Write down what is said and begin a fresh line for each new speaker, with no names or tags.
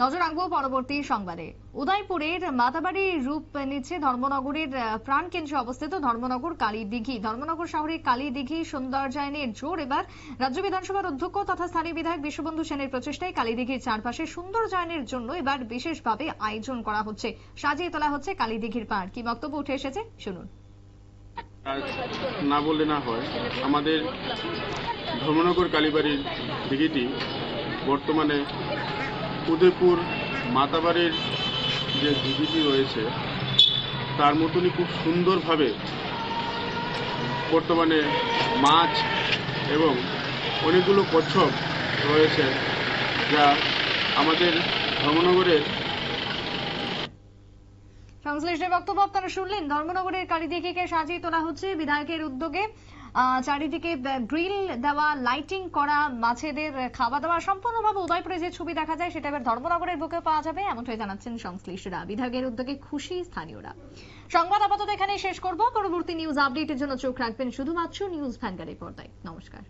নজর রাখব পরবর্তী সংবাদে। উদয়পুরের মাতাবাড়ি রূপ নিচ্ছে ধর্মনগরের প্রাণকেন্দ্রে অবস্থিত ধর্মনগর কালী দিঘি ধর্মনগর শহরের কালী দিঘি সৌন্দর্যায়নের জোর। এবার রাজ্য বিধানসভার অধ্যক্ষ তথা স্থানীয় বিধায়ক বিশ্ববন্ধু সেনের প্রচেষ্টায় কালী দিঘির চারপাশে সৌন্দর্যায়নের জন্য এবার বিশেষভাবে আয়োজন করা হচ্ছে। সাজিয়ে তোলা হচ্ছে কালী দিঘির পাড় কি বক্তব্য উঠে এসেছে? শুনুন।
না বললে না হয়, আমাদের ধর্মনগর কালীবাড়ির দিঘিটি বর্তমানে উদয়পুর মাতাবাড়ির যে দিঘিটি রয়েছে, তার মতনই খুব সুন্দরভাবে বর্তমানে মাছ এবং অনেকগুলো কচ্ছপ রয়েছে যা আমাদের ধর্মনগরের
সংশ্লিষ্টের বক্তব্য আপনারা শুনলেন। ধর্মনগরের কালীদিঘিকে সাজিয়ে তোলা হচ্ছে বিধায়কের উদ্যোগে। চারিদিকে গ্রিল দেওয়া লাইটিং করা, মাছেদের খাওয়া দাওয়া সম্পূর্ণভাবে উদয়পুরে যে ছবি দেখা যায় সেটা এবার ধর্মনগরের বুকে পাওয়া যাবে, এমনটাই জানাচ্ছেন সংশ্লিষ্টরা। বিভাগের উদ্যোগে খুশি স্থানীয়রা। সংবাদ আপাতত এখানেই শেষ করব। পরবর্তী নিউজ আপডেটের জন্য চোখ রাখবেন শুধুমাত্র নিউজ ভ্যাঙ্গারের পর্দায়। নমস্কার।